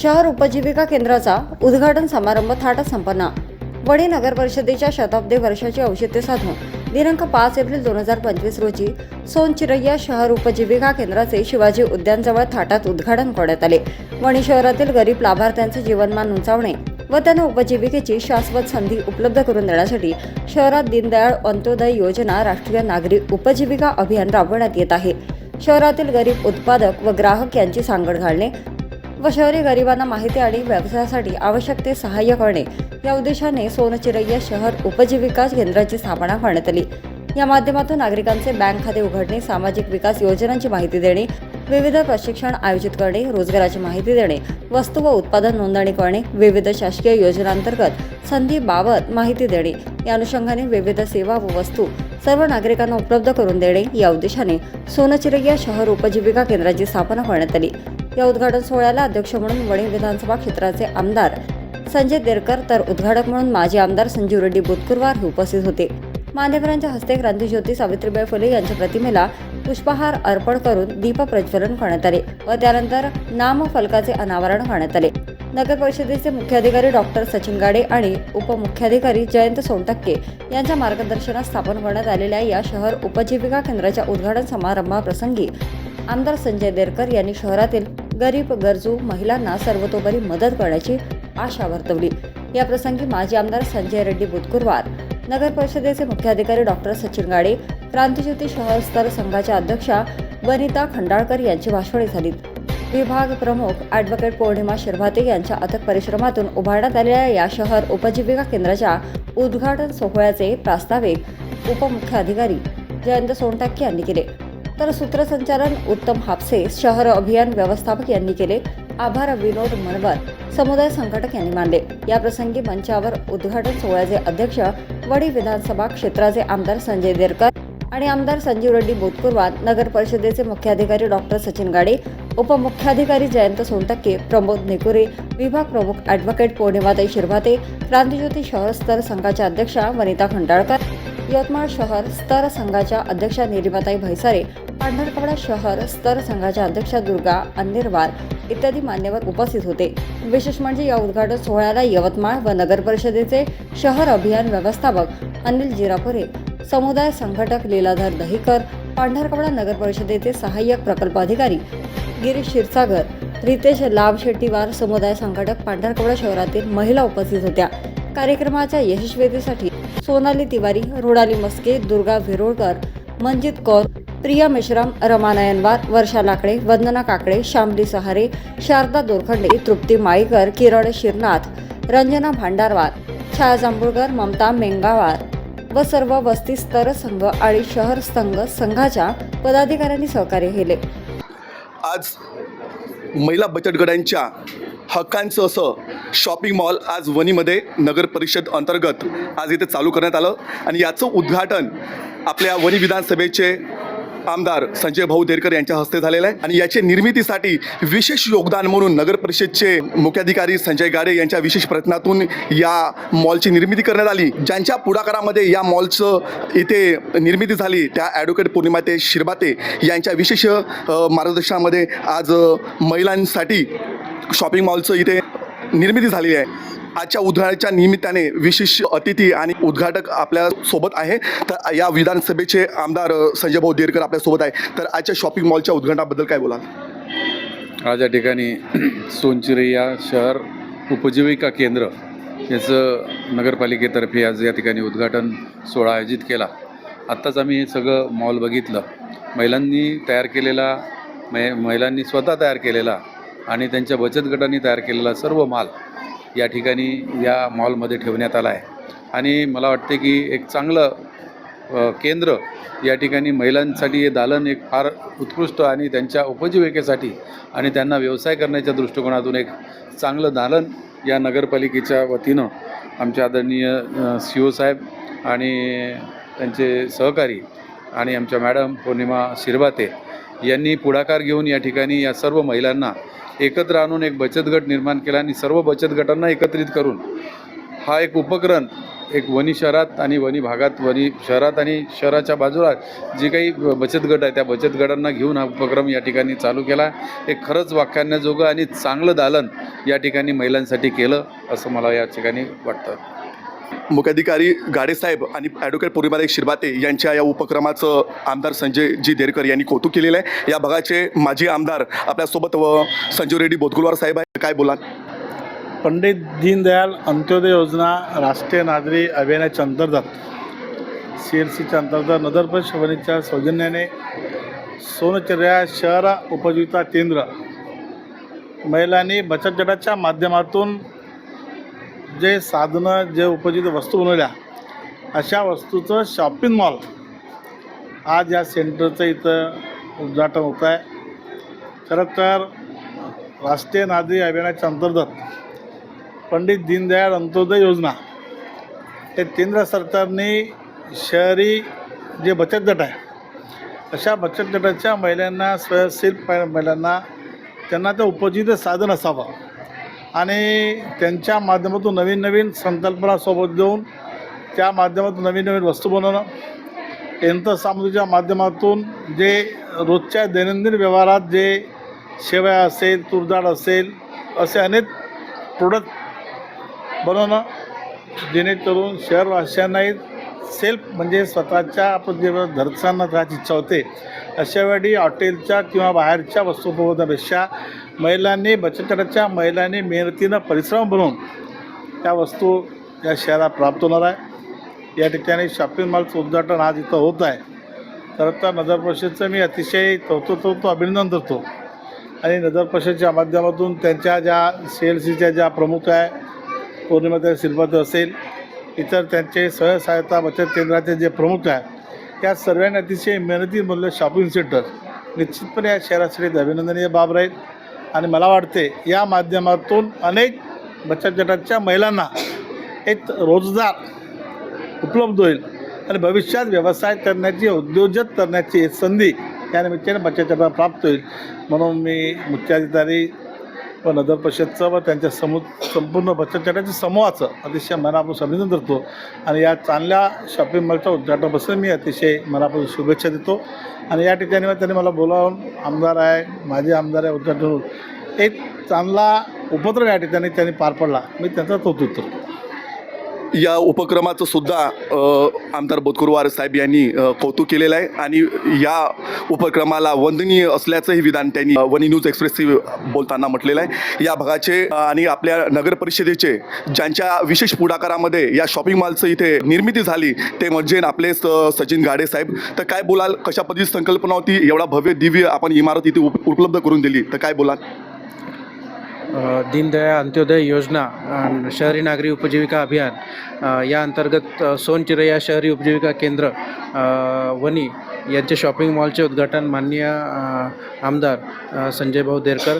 शहर उपजीविका केंद्राचा उद्घाटन समारंभ थाटात संपन्न. वणी नगर परिषदेच्या शताब्दी वर्षाचे औचित्य साधून दिनांक पाच एप्रिल दोन हजार पंचवीस रोजी सोनचिरय्या शहर उपजीविका केंद्राचे शिवाजी उद्यानजवळ थाटात उद्घाटन करण्यात आले. वणी शहरातील गरीब लाभार्थ्यांचे जीवनमान उंचावणे व त्यांना उपजीविकेची शाश्वत संधी उपलब्ध करून देण्यासाठी शहरात दीनदयाळ अंत्योदय योजना राष्ट्रीय नागरी उपजीविका अभियान राबवण्यात येत आहे. शहरातील गरीब उत्पादक व ग्राहक यांची सांगड घालणे व शहरी गरिबांना माहिती आणि व्यवसायासाठी आवश्यक ते सहाय्य करणे. या उद्देशाने सोनचिरय्या शहर उपजीविका केंद्राची स्थापना करण्यात आली. या माध्यमातून नागरिकांचे बँक खाते उघडणे सामाजिक विकास योजनांची माहिती देणे विविध प्रशिक्षण आयोजित करणे रोजगाराची माहिती देणे वस्तू व उत्पादन नोंदणी करणे विविध शासकीय योजनांतर्गत संधीबाबत माहिती देणे. या अनुषंगाने विविध सेवा व वस्तू सर्व नागरिकांना उपलब्ध करून देणे. या उद्देशाने सोनचिरय्या शहर उपजीविका केंद्राची स्थापना करण्यात आली. या उद्घाटन सोहळ्याला अध्यक्ष म्हणून वणी विधानसभा क्षेत्राचे आमदार संजय देरकर तर उद्घाटक म्हणून माजी आमदार संजीव रेड्डी बुतकुरवार हे उपस्थित होते. मान्यवरांच्या हस्ते क्रांतीज्योती सावित्रीबाई फुले यांच्या प्रतिमेला पुष्पहार अर्पण करून दीप प्रज्वलन करण्यात आले व त्यानंतर नामफलकाचे अनावरण करण्यात आले. नगर परिषदेचे मुख्याधिकारी डॉक्टर सचिन गाडे आणि उपमुख्याधिकारी जयंत सोनटक्के यांच्या मार्गदर्शनात स्थापन करण्यात आलेल्या या शहर उपजीविका केंद्राच्या उद्घाटन समारंभाप्रसंगी आमदार संजय देरकर यांनी शहरातील गरीब गरजू महिलांना सर्वतोपरी मदत करण्याची आशा वर्तवली. या प्रसंगी माजी आमदार संजय रेड्डी बुतकुरवार नगर परिषदेचे मुख्याधिकारी डॉक्टर सचिन गाडे क्रांतीज्योती शहर स्तर संघाच्या अध्यक्षा वनिता खंडाळकर यांची भाषणे झाली विभाग प्रमुख ॲडव्होकेट पौर्णिमा शिरभाते यांच्या अथक परिश्रमातून उभारण्यात आलेल्या या शहर उपजीविका केंद्राच्या उद्घाटन सोहळ्याचे प्रास्ताविक उपमुख्याधिकारी जयंत सोनटक्के यांनी केले. तर सूत्रसंचालन उत्तम हापसे शहर अभियान व्यवस्थापक यांनी केले. आभार विनोद मनवर समुदाय संघटक यांनी मानले. याप्रसंगी मंचावर उद्घाटन सोहळ्याचे अध्यक्ष वडी विधानसभा क्षेत्राचे आमदार संजय देरकर आणि आमदार संजीव रेड्डी बोतकुरवार नगर परिषदेचे मुख्याधिकारी डॉक्टर सचिन गाडे उपमुख्याधिकारी जयंत सोनटक्के प्रमोद नेकुरे विभाग प्रमुख ॲडव्होकेट पौर्णिमाताई शिरभाते क्रांतीज्योती शहर स्तर संघाच्या अध्यक्षा वनिता खंडाळकर यवतमाळ शहर स्तर संघाच्या अध्यक्षा निलिमाताई भैसारे पांढरकवडा शहर स्तर संघाच्या अध्यक्षा दुर्गा अंदेरवार इत्यादी मान्यवर उपस्थित होते. विशेष म्हणजे या उद्घाटन सोहळ्याला यवतमाळ व नगर परिषदेचे शहर अभियान व्यवस्थापक अनिल जिरापुरे समुदाय संघटक लीलाधर दहीकर पांढरकवडा नगर परिषदेचे सहाय्यक प्रकल्प अधिकारी गिरीश क्षीरसागर रितेश लाभ शेट्टीवार समुदाय संघटक पांढरकवडा शहरातील महिला उपस्थित होत्या. कार्यक्रमाच्या यशस्वीतेसाठी सोनाली तिवारी रुणाली मस्के दुर्गा विरोळकर मंजित कौर प्रिया मेश्राम रमा नयनवार वर्षा लाकडे वंदना काकडे शामली सहारे शारदा दोरखंडे तृप्ती माळीकर किरण शिरनाथ रंजना भांडारवार छाया जांभूळकर ममता मेंगावार व सर्व वस्ती स्तर संघ आणि शहर संघ संघाच्या पदाधिकाऱ्यांनी सहकार्य केले. आज महिला बचत गटांच्या हक्कांचं असं शॉपिंग मॉल आज वणीमध्ये नगर परिषद अंतर्गत आज इथे चालू करण्यात आलं. आणि याचं उद्घाटन आपल्या वणी विधानसभेचे आमदार संजय भाऊ देरकर यांच्या हस्ते झालेलं आहे. आणि याच्या निर्मितीसाठी विशेष योगदान म्हणून नगर परिषदचे मुख्याधिकारी संजय गाडे यांच्या विशेष प्रयत्नातून या मॉलची निर्मिती करण्यात आली. ज्यांच्या पुढाकारामध्ये या मॉलचं इथे निर्मिती झाली त्या ॲडव्होकेट पौर्णिमा ते शिरबाते यांच्या विशेष मार्गदर्शनामध्ये आज महिलांसाठी शॉपिंग मॉलचं इथे निर्मिती झालेली आहे. आजच्या उद्घाटनाच्या निमित्ताने विशेष अतिथी आणि उद्घाटक आपल्यासोबत आहे. तर या विधानसभेचे आमदार संजय भाऊ देरकर आपल्यासोबत आहे. तर आजच्या शॉपिंग मॉलच्या उद्घाटनाबद्दल काय बोलाल? आज या ठिकाणी सोनचिरैया शहर उपजीविका केंद्र याचं नगरपालिकेतर्फे आज या ठिकाणी उद्घाटन सोहळा आयोजित केला. आत्ताच आम्ही हे सगळं मॉल बघितलं. महिलांनी तयार केलेला मै महिलांनी स्वतः तयार केलेला आणि त्यांच्या बचत गटांनी तयार केलेला सर्व माल या ठिकाणी या मॉलमध्ये ठेवण्यात आला आहे. आणि मला वाटते की एक चांगलं केंद्र या ठिकाणी महिलांसाठी हे दालन एक फार उत्कृष्ट आणि त्यांच्या उपजीविकेसाठी आणि त्यांना व्यवसाय करण्याच्या दृष्टिकोनातून एक चांगलं दालन या नगरपालिकेच्या वतीनं आमच्या आदरणीय सी ओ साहेब आणि त्यांचे सहकारी आणि आमच्या मॅडम पौर्णिमा शिरबाते यांनी पुढाकार घेऊन या ठिकाणी या सर्व महिलांना एकत्र आणून एक बचत गट निर्माण केला आणि सर्व बचत गटांना एकत्रित करून हा एक उपक्रम एक वणी शहरात आणि वणी भागात वणी शहरात आणि शहराच्या बाजूला जे काही बचत गट आहे त्या बचत गटांना घेऊन हा उपक्रम या ठिकाणी चालू केला. एक खरंच वाखाणण्याजोगं आणि चांगलं दालन या ठिकाणी महिलांसाठी केलं असं मला या ठिकाणी वाटतं. मुख्याधिकारी गाडेसाहेब आणि ॲडव्होकेट पूर्णिमादेव शिरबाते यांच्या या उपक्रमाचं आमदार संजय जी देरकर यांनी कौतुक केलेलं आहे. या भागाचे माजी आमदार आपल्यासोबत व संजय रेड्डी बोधकुलवार साहेब आहे काय बोलाल? पंडित दीनदयाल अंत्योदय योजना राष्ट्रीय नागरी अभियानाच्या अंतर्गत सी एल सीच्या अंतर्गत नगर परिषद सौजन्याने सोनचर्या शहर उपजीविका केंद्र महिलांनी बचत गटाच्या माध्यमातून जे साधनं जे उपजित वस्तू बनवल्या अशा वस्तूचं शॉपिंग मॉल आज या सेंटरचं इथं उद्घाटन होत आहे खरं तर राष्ट्रीय नागरी अभियानाच्या अंतर्गत पंडित दीनदयाळ अंत्योदय योजना हे केंद्र सरकारने शहरी जे बचत गट आहे अशा बचत गटाच्या महिलांना स्वयंसेवी महिलांना त्यांना ते उपजित साधन असावं. आणि त्यांच्या माध्यमातून नवीन नवीन संकल्पना सोबत देऊन त्या माध्यमातून नवीन नवीन वस्तू बनवणं यंत्रसामुग्रीच्या माध्यमातून जे रोजच्या दैनंदिन व्यवहारात जे शेवया असेल तुरडाळ असेल असे अनेक प्रोडक्ट बनवणं जेणेकरून शहरवासियांनाही सेल्फ म्हणजे स्वतःच्या आपण जेव्हा घरच्यांना राहायची इच्छा होते. अशा वेळी हॉटेलच्या किंवा बाहेरच्या वस्तू महिलांनी बचत गटाच्या महिलांनी मेहनतीनं परिश्रम बनवून त्या वस्तू या शहरात प्राप्त होणार आहे. या ठिकाणी शॉपिंग मॉलचं उद्घाटन आज इथं होत आहे. तर तर नगर परिषदचं मी अतिशय कौतुक अभिनंदन करतो. आणि नगर परिषदच्या माध्यमातून त्यांच्या ज्या सी एल सीच्या ज्या प्रमुख आहे पौर्णिमात्या शिल्पात असेल इतर त्यांचे स्वयंसहायता बचत केंद्राचे जे प्रमुख आहे त्या सर्वांनी अतिशय मेहनती म्हणलं शॉपिंग सेंटर निश्चितपणे या शहरासाठी अभिनंदनीय बाब राहील. आणि मला वाटते या माध्यमातून अनेक बचत गटाच्या महिलांना एक रोजगार उपलब्ध होईल. आणि भविष्यात व्यवसाय करण्याची उद्योजक करण्याची संधी या निमित्ताने बचत गटाला प्राप्त होईल. म्हणून मी मुख्याधिकारी व नगर परिषदचं व त्यांच्या समू संपूर्ण बचतगटाच्या समूहाचं अतिशय मनापासून अभिनंदन करतो. आणि या चांगल्या शॉपिंग मॉलच्या उद्घाटनापासून मी अतिशय मनापासून शुभेच्छा देतो. आणि या ठिकाणी मग त्यांनी मला बोलावून आमदार आहे माझे आमदार आहे उद्घाटन एक चांगला उपक्रम या ठिकाणी त्यांनी पार पडला. मी त्यांचा तो या उपक्रमाचं सुद्धा आमदार बोधकुरवार साहेब यांनी कौतुक केलेलं आहे. आणि या उपक्रमाला वंदनीय असल्याचंही विधान त्यांनी वनी न्यूज एक्सप्रेसशी बोलताना म्हटलेलं आहे. या भागाचे आणि आपल्या नगर परिषदेचे ज्यांच्या विशेष पुढाकारामध्ये या शॉपिंग मॉलचं इथे निर्मिती झाली ते म्हणजे आपले स- सचिन गाडे साहेब. तर काय बोलाल? कशा पद्धतीची संकल्पना होती? एवढा भव्य दिव्य आपण इमारत इथे उप उपलब्ध करून दिली. तर काय बोलाल? दीनदयाळ अंत्योदय योजना शहरी नागरी उपजीविका अभियान या अंतर्गत अ, सोनचिरैया शहरी उपजीविका केंद्र वनी यांचे शॉपिंग मॉलचे उद्घाटन माननीय आमदार संजय भाऊ देरकर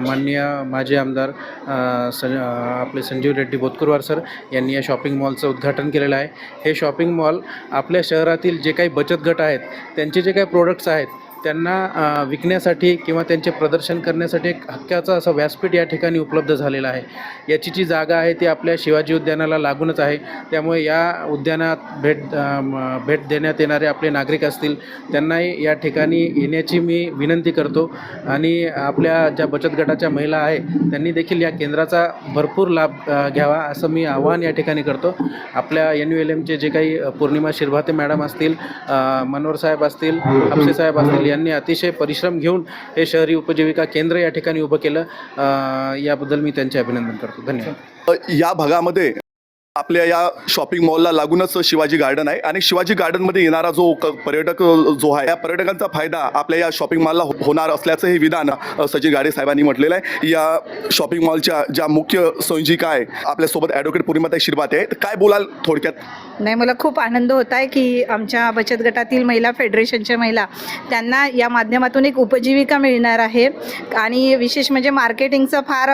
माननीय माजी आमदार सं स आपले संजीव रेड्डी बोतकुरवार सर यांनी या शॉपिंग मॉलचं उद्घाटन केलेलं आहे. हे शॉपिंग मॉल आपल्या शहरातील जे काही बचत गट आहेत त्यांचे जे काही प्रोडक्ट्स आहेत त्यांना विकण्यासाठी किंवा त्यांचे प्रदर्शन करण्यासाठी एक हक्काचं असं व्यासपीठ या ठिकाणी उपलब्ध झालेलं आहे. याची जी जागा आहे ती आपल्या शिवाजी उद्यानाला लागूनच आहे. त्यामुळे या उद्यानात भेट भेट देण्यात येणारे आपले नागरिक असतील त्यांनाही या ठिकाणी येण्याची मी विनंती करतो. आणि आपल्या ज्या बचत गटाच्या महिला आहे त्यांनी देखील या केंद्राचा भरपूर लाभ घ्यावा असं मी आवाहन या ठिकाणी करतो. आपल्या एन यू एल एमचे जे काही पौर्णिमा शिरभाते मॅडम असतील मनोहर साहेब असतील हापसे साहेब असतील यांनी अतिशय परिश्रम घेऊन हे शहरी उपजीविका केंद्र या ठिकाणी उभं केलं. याबद्दल मी त्यांचे अभिनंदन करतो. धन्यवाद. या भागामध्ये आपल्या या शॉपिंग मॉलला लागूनच शिवाजी गार्डन आहे. आणि शिवाजी गार्डनमध्ये येणारा जो क- पर्यटक जो आहे या पर्यटकांचा फायदा आपल्या या शॉपिंग मॉलला हो- होणार असल्याचं हे विधान सचिन गाडे साहेबांनी म्हटलेलं आहे. या शॉपिंग मॉलच्या ज्या मुख्य संयोजिका आहे आपल्यासोबत ॲडव्होकेट पूर्णिमाताई शिरबाते आहे काय बोलाल थोडक्यात? नाही मला खूप आनंद होत आहे की आमच्या बचत गटातील महिला फेडरेशनच्या महिला त्यांना या माध्यमातून एक उपजीविका मिळणार आहे. आणि विशेष म्हणजे मार्केटिंगचं फार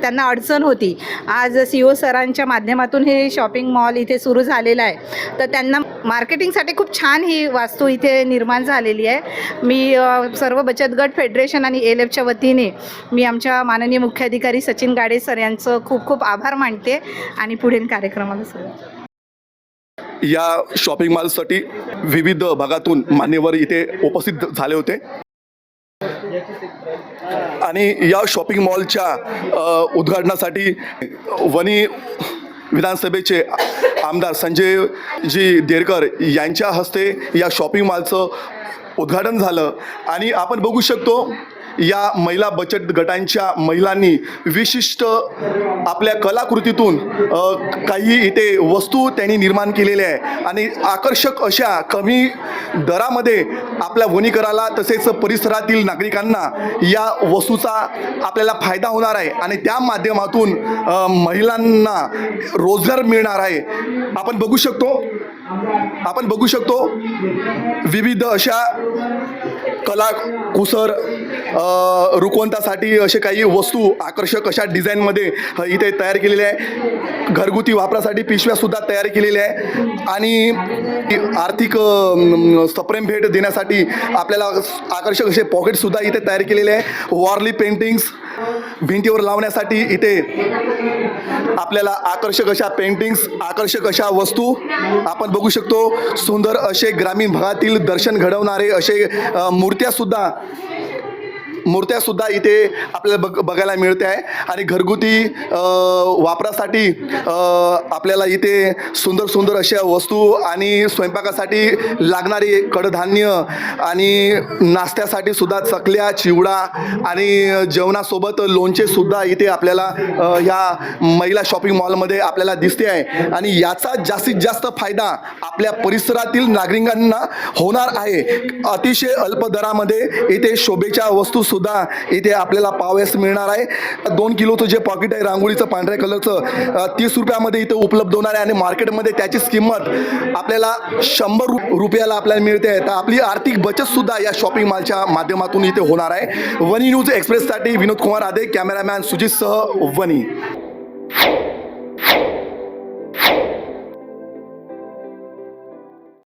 त्यांना अडचण होती. आज सी ओ सरांच्या माध्यमातून हे शॉपिंग मॉल इथे सुरू झालेलं आहे. तर त्यांना मार्केटिंगसाठी खूप छान ही वास्तू इथे निर्माण झालेली आहे. मी सर्व बचत गट फेडरेशन आणि एल एफच्या वतीने मी आमच्या माननीय मुख्याधिकारी सचिन गाडे सर यांचं खूप खूप आभार मानते आणि पुढील कार्यक्रमाला सुरुवात. या शॉपिंग मॉलसाठी विविध भागातून मान्यवर इथे उपस्थित झाले होते. आणि या शॉपिंग मॉलच्या उद्घाटनासाठी वनी विधानसभेचे आमदार संजय जी देरकर यांच्या हस्ते या शॉपिंग मॉलचं उद्घाटन झालं. आणि आपण बघू शकतो या महिला बचत गटांच्या महिलांनी विशिष्ट आपल्या कलाकृतीतून काही इथे वस्तू त्यांनी निर्माण केलेल्या आहे आणि आकर्षक अशा कमी दरामध्ये आपल्या वनीकराला तसेच परिसरातील नागरिकांना या वस्तूचा आपल्याला फायदा होणार आहे. आणि त्या माध्यमातून महिलांना रोजगार मिळणार आहे. आपण बघू शकतो आपण बघू शकतो विविध अशा कला कुसर अ, रुकवंतासाठी असे काही वस्तू आकर्षक अशा डिझाईनमध्ये इथे तयार केलेल्या आहे. घरगुती वापरासाठी पिशव्यासुद्धा तयार केलेल्या आहे. आणि आर्थिक सप्रेम भेट देण्यासाठी आपल्याला आकर्षक असे पॉकेटसुद्धा इथे तयार केलेले आहे. वॉर्ली पेंटिंग्स भिंतीवर लावण्यासाठी इथे आपल्याला आकर्षक अशा पेंटिंग्स आकर्षक अशा वस्तू आपण बघू शकतो. सुंदर असे ग्रामीण भागातील दर्शन घडवणारे असे अ, मूर्त्यासुद्धा मूर्त्यासुद्धा इथे आपल्याला बघ बघायला मिळते आहे. आणि घरगुती वापरासाठी आपल्याला इथे सुंदर सुंदर अशा वस्तू आणि स्वयंपाकासाठी लागणारी कडधान्य आणि नाश्त्यासाठी सुद्धा चकल्या चिवडा आणि जेवणासोबत लोणचे सुद्धा इथे आपल्याला ह्या महिला शॉपिंग मॉलमध्ये आपल्याला दिसते आहे. आणि याचा जास्तीत जास्त फायदा आपल्या परिसरातील नागरिकांना होणार आहे. अतिशय अल्प दरामध्ये इथे शोभेच्या वस्तू सुद्धा इथे आपल्याला पावयास मिळणार आहे. दोन किलोचं जे पॉकेट आहे रांगोळीचं पांढऱ्या कलरचं तीस रुपयामध्ये इथे उपलब्ध होणार आहे आणि मार्केटमध्ये त्याचीच किंमत आपल्याला शंभर रु रुपयाला आपल्याला मिळते. आहे तर आपली आर्थिक बचत सुद्धा या शॉपिंग मॉलच्या माध्यमातून इथे होणार आहे. वनी न्यूज एक्सप्रेससाठी विनोद कुमार आदे कॅमेरामॅन सुजितसह वनी.